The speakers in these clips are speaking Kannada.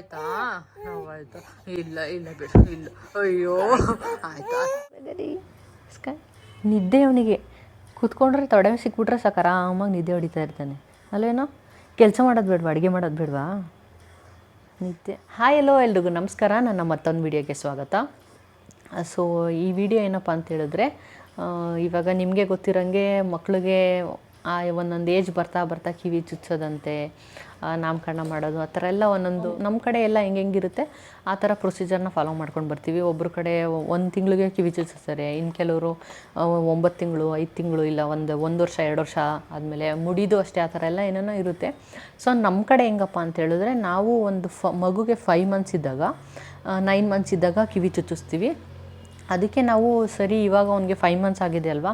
ನೋವಾಯ್ತಾ ನೋವಾಯ್ತಾ ಇಲ್ಲ ಇಲ್ಲ ಇಲ್ಲ. ಅಯ್ಯೋ, ಆಯ್ತಾ ನಿದ್ದೆ ಅವನಿಗೆ. ಕೂತ್ಕೊಂಡ್ರೆ ತೊಡೆ ಸಿಕ್ಬಿಟ್ರೆ ಸಾಕು, ಆರಾಮಾಗಿ ನಿದ್ದೆ ಹೊಡಿತಾ ಇರ್ತಾನೆ. ಅಲ್ಲೇನೋ ಕೆಲಸ ಮಾಡೋದು ಬೇಡವಾ? ಅಡುಗೆ ಮಾಡೋದು ಬೇಡವಾ? ನಿದ್ದೆ. ಹಾಯ್ ಎಲ್ಲೋ ಎಲ್ರಿಗೂ. ನಮಸ್ಕಾರ. ನನ್ನ ಮತ್ತೊಂದು ವಿಡಿಯೋಗೆ ಸ್ವಾಗತ. ಸೊ ಈ ವಿಡಿಯೋ ಏನಪ್ಪ ಅಂತ ಹೇಳಿದ್ರೆ ಇವಾಗ ನಿಮಗೆ ಗೊತ್ತಿರೋಂಗೆ ಮಕ್ಕಳಿಗೆ ಆ ಒಂದೊಂದು ಏಜ್ ಬರ್ತಾ ಬರ್ತಾ ಕಿವಿ ಚುಚ್ಚೋದಂತೆ ನಾಮಕರಣ ಮಾಡೋದು, ಆ ಥರ ಎಲ್ಲ ಒಂದೊಂದು ನಮ್ಮ ಕಡೆ ಎಲ್ಲ ಹೆಂಗೆ ಹೆಂಗಿರುತ್ತೆ ಆ ಥರ ಪ್ರೊಸೀಜರ್ನ ಫಾಲೋ ಮಾಡ್ಕೊಂಡು ಬರ್ತೀವಿ. ಒಬ್ಬರ ಕಡೆ ಒಂದು ತಿಂಗಳಿಗೆ ಕಿವಿ ಚುಚ್ಚಿಸ್ತಾರೆ ಇನ್ನು ಕೆಲವರು ಒಂಬತ್ತು ತಿಂಗಳು, ಐದು ತಿಂಗಳು, ಇಲ್ಲ ಒಂದು ಒಂದು ವರ್ಷ, ಎರಡು ವರ್ಷ ಆದಮೇಲೆ ಮುಡಿದು ಅಷ್ಟೇ ಆ ಥರ ಎಲ್ಲ ಏನೇನೋ ಇರುತ್ತೆ. ಸೊ ನಮ್ಮ ಕಡೆ ಹೆಂಗಪ್ಪ ಅಂತ ಹೇಳಿದ್ರೆ ನಾವು ಒಂದು ಫ, ಮಗುಗೆ ಫೈವ್ ಮಂತ್ಸ್ ಇದ್ದಾಗ ನೈನ್ ಮಂತ್ಸ್ ಇದ್ದಾಗ ಕಿವಿ ಚುಚ್ಚಿಸ್ತೀವಿ. ಅದಕ್ಕೆ ನಾವು ಸರಿ ಇವಾಗ ಅವನಿಗೆ ಫೈವ್ ಮಂತ್ಸ್ ಆಗಿದೆ ಅಲ್ವಾ?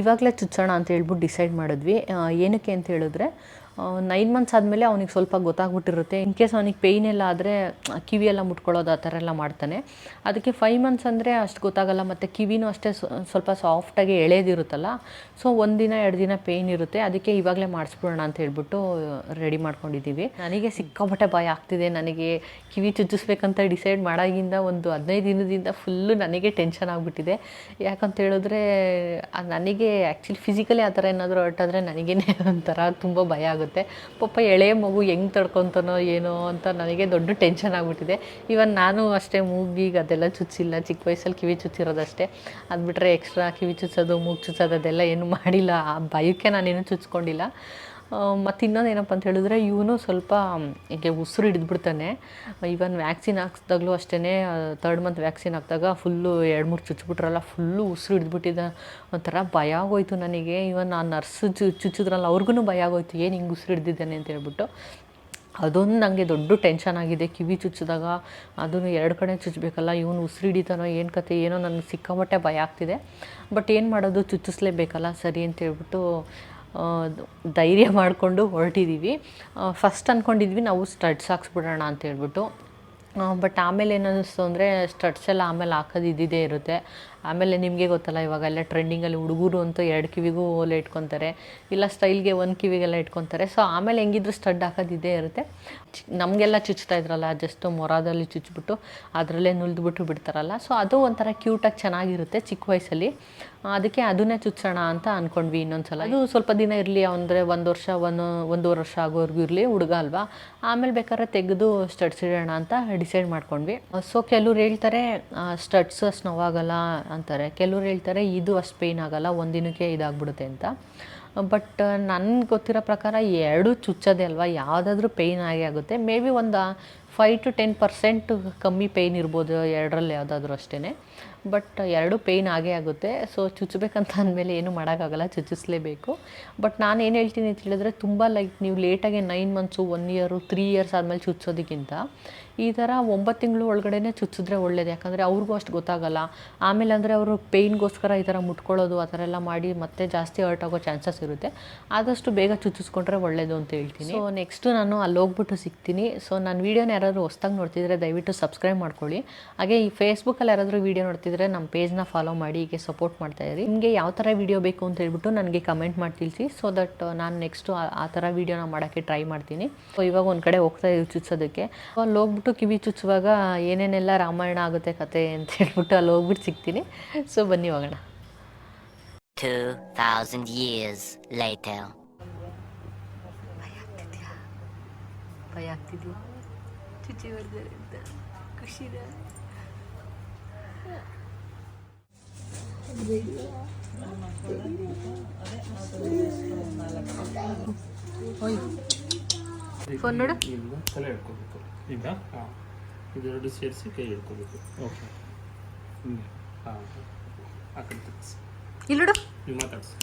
ಇವಾಗಲೇ ಚುಚ್ಚೋಣ ಅಂತ ಹೇಳ್ಬಿಟ್ಟು ಡಿಸೈಡ್ ಮಾಡಿದ್ವಿ. ಏನಕ್ಕೆ ಅಂತ ಹೇಳಿದ್ರೆ ನೈನ್ ಮಂತ್ಸ್ ಆದಮೇಲೆ ಅವ್ನಿಗೆ ಸ್ವಲ್ಪ ಗೊತ್ತಾಗ್ಬಿಟ್ಟಿರುತ್ತೆ. ಇನ್ ಕೇಸ್ ಅವನಿಗೆ ಪೇಯ್ನ್ ಎಲ್ಲ ಆದರೆ ಕಿವಿಯೆಲ್ಲ ಮುಟ್ಕೊಳ್ಳೋದು ಆ ಥರ ಎಲ್ಲ ಮಾಡ್ತಾನೆ. ಅದಕ್ಕೆ ಫೈವ್ ಮಂತ್ಸ್ ಅಂದರೆ ಅಷ್ಟು ಗೊತ್ತಾಗಲ್ಲ, ಮತ್ತು ಕಿವಿನೂ ಅಷ್ಟೇ ಸ್ವ- ಸ್ವಲ್ಪ ಸಾಫ್ಟಾಗಿ ಎಳೆದಿರುತ್ತಲ್ಲ. ಸೊ ಒಂದಿನ ಎರಡು ದಿನ ಪೇಯ್ನ್ ಇರುತ್ತೆ. ಅದಕ್ಕೆ ಇವಾಗಲೇ ಮಾಡಿಸ್ಬಿಡೋಣ ಅಂತ ಹೇಳ್ಬಿಟ್ಟು ರೆಡಿ ಮಾಡ್ಕೊಂಡಿದ್ದೀವಿ ನನಗೆ ಸಿಕ್ಕಾಪಟ್ಟೆ ಭಯ ಆಗ್ತಿದೆ. ನನಗೆ ಕಿವಿ ಚುಚ್ಚಿಸ್ಬೇಕಂತ ಡಿಸೈಡ್ ಮಾಡಾಗಿಂದ ಒಂದು ಹದಿನೈದು ದಿನದಿಂದ ಫುಲ್ಲು ನನಗೆ ಟೆನ್ಷನ್ ಆಗಿಬಿಟ್ಟಿದೆ. ಯಾಕಂತ ಹೇಳಿದ್ರೆ ನನಗೆ ಆ್ಯಕ್ಚುಲಿ ಫಿಸಿಕಲಿ ಆ ಥರ ಏನಾದರೂ ಹೊರಟಾದ್ರೆ ನನಗೇನೆ ಒಂಥರ ತುಂಬ ಭಯ ಆಗುತ್ತೆ. ಪಾಪ ಎಳೆ ಮಗು ಹೆಂಗೆ ತಡ್ಕೊತಾನೋ ಏನೋ ಅಂತ ನನಗೆ ದೊಡ್ಡ ಟೆನ್ಷನ್ ಆಗಿಬಿಟ್ಟಿದೆ. ಇವನ್ ನಾನು ಅಷ್ಟೇ ಮೂಗಿಗೆ ಅದೆಲ್ಲ ಚುಚ್ಚಿಲ್ಲ. ಚಿಕ್ಕ ವಯಸ್ಸಲ್ಲಿ ಕಿವಿ ಚುಚ್ಚಿರೋದಷ್ಟೇ. ಅದು ಬಿಟ್ಟರೆ ಎಕ್ಸ್ಟ್ರಾ ಕಿವಿ ಚುಚ್ಚೋದು ಮೂಗು ಚುಚ್ಚೋದು ಅದೆಲ್ಲ ಏನು ಮಾಡಿಲ್ಲ. ಆ ಭಯಕ್ಕೆ ನಾನೇನು ಚುಚ್ಕೊಂಡಿಲ್ಲ. ಮತ್ತು ಇನ್ನೊಂದು ಏನಪ್ಪ ಅಂತ ಹೇಳಿದ್ರೆ ಇವನು ಸ್ವಲ್ಪ ಹೀಗೆ ಉಸಿರು ಹಿಡಿದ್ಬಿಡ್ತಾನೆ. ಇವನ್ ವ್ಯಾಕ್ಸಿನ್ ಹಾಕ್ಸ್ದಾಗಲೂ ಅಷ್ಟೇ ತರ್ಡ್ ಮಂತ್ ವ್ಯಾಕ್ಸಿನ್ ಹಾಕಿದಾಗ ಫುಲ್ಲು ಎರಡು ಮೂರು ಚುಚ್ಬಿಟ್ರಲ್ಲ ಫುಲ್ಲು ಉಸಿರು ಹಿಡಿದ್ಬಿಟ್ಟಿದ್ದ. ಒಂಥರ ಭಯ ಆಗೋಯ್ತು ನನಗೆ. ಇವನ್ ಆ ನರ್ಸ್ ಚುಚ್ಚಿದ್ರಲ್ಲ ಅವ್ರಿಗೂ ಭಯ ಆಗೋಯ್ತು. ಏನು ಹಿಂಗೆ ಉಸಿರು ಹಿಡ್ದಿದ್ದಾನೆ ಅಂತ ಹೇಳ್ಬಿಟ್ಟು. ಅದೊಂದು ನನಗೆ ದೊಡ್ಡ ಟೆನ್ಷನ್ ಆಗಿದೆ. ಕಿವಿ ಚುಚ್ಚಿದಾಗ ಅದನ್ನು ಎರಡು ಕಡೆ ಚುಚ್ಚಬೇಕಲ್ಲ ಇವನು ಉಸಿರು ಹಿಡಿತಾನೋ ಏನು ಕತೆ ಏನೋ ನನಗೆ ಸಿಕ್ಕಾಪಟ್ಟೆ ಭಯ ಆಗ್ತಿದೆ. ಬಟ್ ಏನು ಮಾಡೋದು ಚುಚ್ಚಿಸ್ಲೇಬೇಕಲ್ಲ ಸರಿ ಅಂತ ಹೇಳ್ಬಿಟ್ಟು ಆ, ಧೈರ್ಯ ಮಾಡಿಕೊಂಡು ಹೊರಟಿದ್ದೀವಿ ಫಸ್ಟ್ ಅಂದ್ಕೊಂಡಿದ್ವಿ ನಾವು ಸ್ಟಡ್ಸ್ ಹಾಕ್ಸ್ಬಿಡೋಣ ಅಂತ ಹೇಳ್ಬಿಟ್ಟು. ಬಟ್ ಆಮೇಲೆ ಏನಿಸ್ತು ಅಂದರೆ ಸ್ಟಡ್ಸ್ ಎಲ್ಲ ಆಮೇಲೆ ಹಾಕೋದು ಇದ್ದಿದ್ದೇ ಇರುತ್ತೆ. ಆಮೇಲೆ ನಿಮಗೆ ಗೊತ್ತಲ್ಲ ಇವಾಗೆಲ್ಲ ಟ್ರೆಂಡಿಂಗಲ್ಲಿ ಹುಡುಗರು ಅಂತೂ ಎರಡು ಕಿವಿಗೂ ಓಲೆ ಇಟ್ಕೊತಾರೆ, ಇಲ್ಲ ಸ್ಟೈಲ್ಗೆ ಒಂದು ಕಿವಿಗೆಲ್ಲ ಇಟ್ಕೊತಾರೆ. ಸೊ ಆಮೇಲೆ ಹೆಂಗಿದ್ರು ಸ್ಟಡ್ ಹಾಕೋದು ಇದ್ದೇ ಇರುತ್ತೆ ನಮಗೆಲ್ಲ ಚುಚ್ತಾ ಇದ್ರಲ್ಲ ಜಸ್ಟ್ ಮೊರಾದಲ್ಲಿ ಚುಚ್ಚಿಬಿಟ್ಟು ಅದರಲ್ಲೇ ನುಲ್ದುಬಿಟ್ಟು ಬಿಡ್ತಾರಲ್ಲ. ಸೊ ಅದು ಒಂಥರ ಕ್ಯೂಟಾಗಿ ಚೆನ್ನಾಗಿರುತ್ತೆ ಚಿಕ್ಕ ವಯಸ್ಸಲ್ಲಿ. ಅದಕ್ಕೆ ಅದನ್ನೇ ಚುಚ್ಚೋಣ ಅಂತ ಅಂದ್ಕೊಂಡ್ವಿ ಇನ್ನೊಂದ್ಸಲ. ಅದು ಸ್ವಲ್ಪ ದಿನ ಇರಲಿ, ಅಂದರೆ ಒಂದು ವರ್ಷ, ಒಂದು, ಒಂದೂವರೆ ವರ್ಷ ಆಗೋವರೆಗೂ ಇರಲಿ, ಹುಡುಗ ಅಲ್ವಾ? ಆಮೇಲೆ ಬೇಕಾದ್ರೆ ತೆಗೆದು ಸ್ಟಡ್ಸ್ ಇಡೋಣ ಅಂತ ಡಿಸೈಡ್ ಮಾಡ್ಕೊಂಡ್ವಿ. ಸೊ ಕೆಲವ್ರು ಹೇಳ್ತಾರೆ ಸ್ಟಡ್ಸ್ ಅಷ್ಟು ನೋವಾಗಲ್ಲ ಅಂತಾರೆ. ಕೆಲವ್ರು ಹೇಳ್ತಾರೆ, ಇದು ಅಷ್ಟು ಪೇಯ್ನ್ ಆಗಲ್ಲ ಒಂದಿನಕ್ಕೆ ಇದಾಗ್ಬಿಡುತ್ತೆ ಅಂತ. ಬಟ್ ನನ್ಗೆ ಗೊತ್ತಿರೋ ಪ್ರಕಾರ ಎರಡು ಚುಚ್ಚದೆ ಅಲ್ವಾ? ಯಾವುದಾದ್ರೂ ಪೇಯ್ನ್ ಆಗೇ ಆಗುತ್ತೆ. ಮೇ ಬಿ ಒಂದು ಫೈವ್ ಟು ಟೆನ್ ಪರ್ಸೆಂಟ್ ಕಮ್ಮಿ ಪೇಯ್ನ್ ಇರ್ಬೋದು, ಎರಡರಲ್ಲಿ ಯಾವುದಾದ್ರೂ ಅಷ್ಟೇ ಬಟ್ ಎರಡು ಪೇಯ್ನ್ ಆಗೇ ಆಗುತ್ತೆ. ಸೊ ಚುಚ್ಚಬೇಕಂತ ಅಂದಮೇಲೆ ಏನು ಮಾಡೋಕ್ಕಾಗಲ್ಲ, ಚುಚ್ಚಿಸಲೇಬೇಕು. ಬಟ್ ನಾನು ಏನು ಹೇಳ್ತೀನಿ ಅಂತ ಹೇಳಿದ್ರೆ, ತುಂಬ ಲೈಕ್ ನೀವು ಲೇಟಾಗಿ nine months one year three years ಆದಮೇಲೆ ಚುಚ್ಚೋದಕ್ಕಿಂತ ಈ ಥರ ಒಂಬತ್ತು ತಿಂಗಳು ಒಳಗಡೆನೇ ಚುಚ್ಚಿದ್ರೆ ಒಳ್ಳೇದು. ಯಾಕಂದರೆ ಅವ್ರಿಗೂ ಅಷ್ಟು ಗೊತ್ತಾಗಲ್ಲ. ಆಮೇಲೆ ಅಂದರೆ ಅವರು ಪೇಯ್ನ್ಗೋಸ್ಕರ ಈ ಥರ ಮುಟ್ಕೊಳ್ಳೋದು, ಆ ಥರ ಎಲ್ಲ ಮಾಡಿ ಮತ್ತೆ ಜಾಸ್ತಿ ಹರ್ಟ್ ಆಗೋ ಚಾನ್ಸಸ್ ಇರುತ್ತೆ. ಆದಷ್ಟು ಬೇಗ ಚುಚ್ಚಿಸ್ಕೊಂಡ್ರೆ ಒಳ್ಳೇದು ಅಂತ ಹೇಳ್ತೀನಿ. ಸೊ ನೆಕ್ಸ್ಟು ನಾನು ಅಲ್ಲಿ ಹೋಗ್ಬಿಟ್ಟು ಸಿಗ್ತೀನಿ. ಸೊ ನಾನು ವೀಡಿಯೋನ ಯಾರಾದರೂ ಹೊಸ್ದಾಗಿ ನೋಡ್ತಿದ್ರೆ ದಯವಿಟ್ಟು ಸಬ್ಸ್ಕ್ರೈಬ್ ಮಾಡ್ಕೊಳ್ಳಿ. ಹಾಗೆ ಈ ಫೇಸ್ಬುಕ್ಕಲ್ಲಿ ಯಾರಾದರೂ ವೀಡಿಯೋ ನೋಡ್ತಿದ್ರೆ ನಮ್ಮ ಪೇಜ್ನ ಫಾಲೋ ಮಾಡಿ ಹೀಗೆ ಸಪೋರ್ಟ್ ಮಾಡ್ತಾ ಇರಿ. ನಿಮಗೆ ಯಾವ ಥರ ವೀಡಿಯೋ ಬೇಕು ಅಂತ ಹೇಳ್ಬಿಟ್ಟು ನನಗೆ ಕಮೆಂಟ್ ಮಾಡಿ ತಿಳಿಸಿ ಸೊ ದಟ್ ನಾನು ನೆಕ್ಸ್ಟು ಆ ಥರ ವೀಡಿಯೋನ ಮಾಡೋಕ್ಕೆ ಟ್ರೈ ಮಾಡ್ತೀನಿ. ಸೊ ಇವಾಗ ಒಂದು ಕಡೆ ಹೋಗ್ತಾ ಇದ್ದೀವಿ ಚುಚ್ಚೋದಕ್ಕೆ ಅಲ್ಲಿ ಹೋಗ್ಬಿಟ್ಟು ಕಿವಿ ಚುಚ್ಚುವಾಗ ಏನೇನೆಲ್ಲ ರಾಮಾಯಣ ಆಗುತ್ತೆ ಕತೆ ಅಂತ ಹೇಳ್ಬಿಟ್ಟು ಅಲ್ಲಿ ಹೋಗ್ಬಿಟ್ಟು ಸಿಗ್ತೀನಿ. ಸೊ ಬನ್ನಿ ಹೋಗೋಣ. 2,000 years later. ಭಯ ಆಗ್ತಿದ್ಯಾ? ಚುಚ್ಚಿ ಬರ್ತಾರೆ ಅಂತ ಖುಷಿನ? ಫೋನ್ ನೋಡು. ತಲೆ ಹಿಡ್ಕೋಬೇಕು ಈಗ ಹಾಂ. ಇದೆರಡು ಸೇರಿಸಿ ಕೈ ಹಿಡ್ಕೋಬೇಕು ಓಕೆ. ಹ್ಞೂ ಹಾಂ ಆ ಕಡೆ ತಗ್ಸಿ. ಇಲ್ಲಿಡು ನೀವು ಮಾತಾಡಿಸಿ.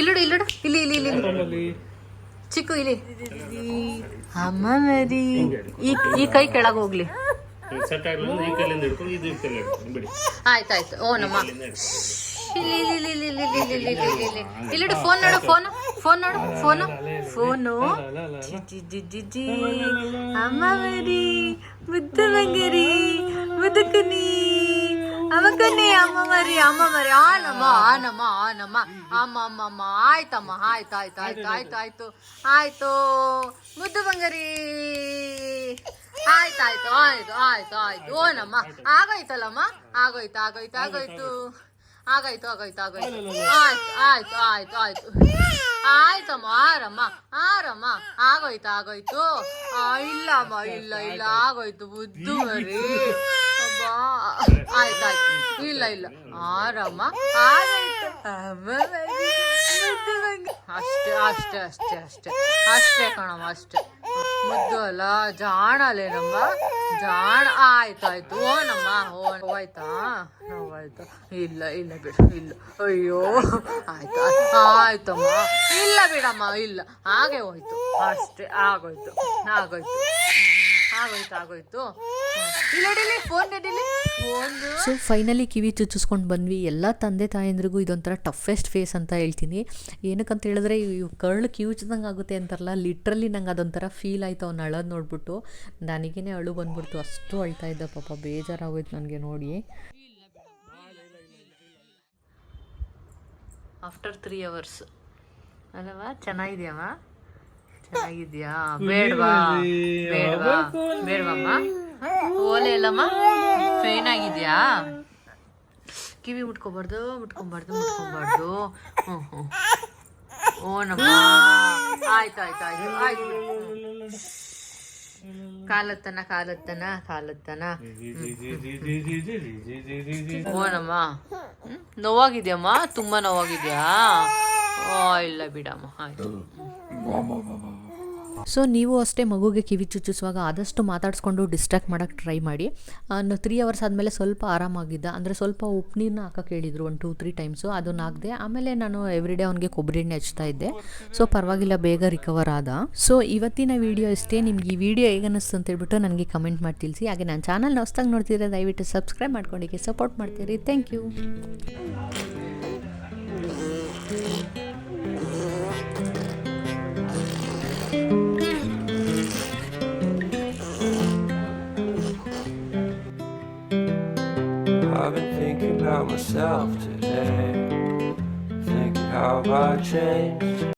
ಇಲ್ಲಿಡು ಇಲ್ಲಿಡು ಇಲ್ಲಿ ಇಲ್ಲಿ ಇಲ್ಲಿ ಇಲ್ಲಿ. ಚಿಕ್ಕು ಇಲ್ಲಿ. ಅಮ್ಮ ಮರಿ. ಈ ಈ ಕೈ ಕೆಳಗೆ ಹೋಗ್ಲಿ. ಸೆಟ್ ಆಗಲಿಲ್ಲ ಈ ಕೈಲಿಂದ ಹಿಡ್ಕೊಂಡು ಇದು ಈ ಕೈಲಿ ಹಿಡ್ಕೊಂಡು ಬಿಡಿ. ಆಯ್ತಾಯ್ತು. ಓ ನಮ್ಮ ಇಲ್ಲಿಡು ಫೋನ್ ನೋಡು ಫೋನ್ ಫೋನ್ ನೋಡು ಫೋನು ಫೋನು ಅಮ್ಮವರಿ ಮುದ್ದು ಬಂಗರಿ ಮುದುಕನಿ ಅಮಕನಿ ಅಮ್ಮ ಮರಿ ಅಮ್ಮ ಮರಿ ಆನಮ್ಮ ಆನಮ್ಮ ಆನಮ್ಮ ಅಮ್ಮ ಅಮ್ಮ ಅಮ್ಮ. ಆಯ್ತಮ್ಮ ಆಯ್ತು ಆಯ್ತು ಆಯ್ತು ಆಯ್ತು ಆಯ್ತು. ಆಯ್ತು. ಮುದ್ದು ಬಂಗರಿ ಆಯ್ತಾಯ್ತು ಆಯ್ತು ಆಯ್ತು. ಆಯ್ತು ಓನಮ್ಮ ಆಗೋಯ್ತಲ್ಲಮ್ಮ? ಆಗೋಯ್ತು ಆಗೋಯ್ತು. ಆಗೋಯ್ತು. ಆಗೋಯ್ತು ಆಗಾಯ್ತು ಆಗಾಯ್ತು. ಆಯ್ತು ಆಯ್ತು ಆಯ್ತು ಆಯ್ತು. ಆಯ್ತಮ್ಮ ಆರಮ್ಮ ಆರಮ್ಮ ಆಗೋಯ್ತು ಆಗೋಯ್ತು. ಇಲ್ಲಮ್ಮ ಇಲ್ಲ ಇಲ್ಲ ಆಗೋಯ್ತು ಬುದ್ದು ಮರಿ. ಅಬ್ಬಾ. ಆಯ್ತಾಯ್ತು ಇಲ್ಲ ಇಲ್ಲ. ಆರಮ್ಮ ಆಗೋಯ್ತು. ಅಷ್ಟೇ ಅಷ್ಟೇ ಅಷ್ಟೇ ಅಷ್ಟೇ. ಅಷ್ಟೇ ಕಣಮ್ಮ ಅಷ್ಟೇ. ಮುದ್ದು ಅಲ್ಲ ಅಲ್ಲೇನಮ್ಮ ಜಾಣ ಆಯ್ತು ಆಯ್ತು. ಓನಮ್ಮ ಓ ಹೋಯ್ತಾ ನೋವಾಯ್ತು. ಇಲ್ಲ ಇಲ್ಲ ಬಿಡು, ಇಲ್ಲ. ಅಯ್ಯೋ ಆಯ್ತು. ಆಯ್ತಮ್ಮ. ಇಲ್ಲ ಬಿಡಮ್ಮ, ಇಲ್ಲ. ಹಾಗೆ ಹೋಯ್ತು. ಅಷ್ಟೇ, ಆಗೋಯ್ತು. ಆಗೋಯ್ತು. ಆಗೋಯ್ತು ಫೋನ್ ಸೊ ಫೈನಲಿ ಕಿವಿ ಚುಚ್ಚಿಸ್ಕೊಂಡು ಬಂದ್ವಿ. ಎಲ್ಲ ತಂದೆ ತಾಯಂದ್ರಿಗೂ ಇದೊಂಥರ ಟಫೆಸ್ಟ್ ಫೇಸ್ ಅಂತ ಹೇಳ್ತೀನಿ. ಏನಕ್ಕಂತ ಹೇಳಿದ್ರೆ ಇವು ಕರ್ಳು ಕಿವಿಚ್ದಂಗೆ ಆಗುತ್ತೆ ಅಂತಾರಲ್ಲ ಲಿಟ್ರಲಿ ನಂಗೆ ಅದೊಂಥರ ಫೀಲ್ ಆಯಿತು ಅವ್ನು ಅಳೋದು ನೋಡ್ಬಿಟ್ಟು. ನನಗೇನೆ ಅಳು ಬಂದ್ಬಿಡ್ತು. ಅಷ್ಟು ಅಳ್ತಾ ಇದ್ದ ಪಾಪ ಬೇಜಾರಾಗೋಯ್ತು ನನಗೆ ನೋಡಿ. ಆಫ್ಟರ್ ತ್ರೀ ಅವರ್ಸ್ ಅಲ್ಲವಾ ಚೆನ್ನಾಗಿದ್ಯಾವ ಚೆನ್ನಾಗಿದ್ಯಾ? ಬೇಡವಾ? ಬೇಡವಾ? ಬೇಡವಮ್ಮ? ಓಲೆ ಇಲ್ಲಮ್ಮ ಫೇನ್ ಆಗಿದ್ಯಾ ಕಿವಿ ಮುಟ್ಕೊಬಾರ್ದು ಮುಟ್ಕೊಬಾರ್ದು ಮುಟ್ಕೊಬಾರ್ದು ಹ್ಞೂ ಹ್ಞೂ ಓನಮ್ಮ. ಆಯ್ತು ಆಯ್ತು ಆಯ್ತು ಆಯ್ತು. ಕಾಲತ್ತನ ಕಾಲತ್ತನ ಕಾಲತ್ತನ. ಓನಮ್ಮ. ಹ್ಮ್? ನೋವಾಗಿದ್ಯಮ್ಮ? ತುಂಬ ನೋವಾಗಿದ್ಯಾ? ಓ ಇಲ್ಲ ಬಿಡಮ್ಮ ಆಯ್ತು. ಸೊ ನೀವು ಅಷ್ಟೇ ಮಗುಗೆ ಕಿವಿ ಚುಚ್ಚಿಸುವಾಗ ಆದಷ್ಟು ಮಾತಾಡಿಸ್ಕೊಂಡು ಡಿಸ್ಟ್ರಾಕ್ಟ್ ಮಾಡೋಕ್ಕೆ ಟ್ರೈ ಮಾಡಿ. ತ್ರೀ ಅವರ್ಸ್ ಆದಮೇಲೆ ಸ್ವಲ್ಪ ಆರಾಮಾಗಿದ್ದ. ಅಂದರೆ ಸ್ವಲ್ಪ ಉಪ್ಪು ನೀರನ್ನ ಹಾಕಕ್ಕೆ ಹೇಳಿದ್ರು ಒಂದು ಟೂ ತ್ರೀ ಟೈಮ್ಸು ಅದನ್ನ ಹಾಕಿದೆ. ಆಮೇಲೆ ನಾನು ಎವ್ರಿ ಡೇ ಅವನಿಗೆ ಕೊಬ್ಬರಿ ಎಣ್ಣೆ ಹಚ್ತಾ ಇದ್ದೆ. ಸೊ ಪರವಾಗಿಲ್ಲ, ಬೇಗ ರಿಕವರ್ ಆದ. ಸೊ ಇವತ್ತಿನ ವಿಡಿಯೋ ಇಷ್ಟೇ. ನಿಮ್ಗೆ ಈ ವಿಡಿಯೋ ಹೇಗೆ ಅಂತ ಹೇಳ್ಬಿಟ್ಟು ನನಗೆ ಕಮೆಂಟ್ ಮಾಡಿ ತಿಳಿಸಿ. ಹಾಗೆ ನನ್ನ ಚಾನಲ್ ಹೊಸ್ದಾಗಿ ನೋಡ್ತಿದ್ರೆ ದಯವಿಟ್ಟು ಸಬ್ಸ್ಕ್ರೈಬ್ ಮಾಡ್ಕೊಂಡಿಗೆ ಸಪೋರ್ಟ್ ಮಾಡ್ತೀರಿ. Thank you about myself today, thinking how I changed.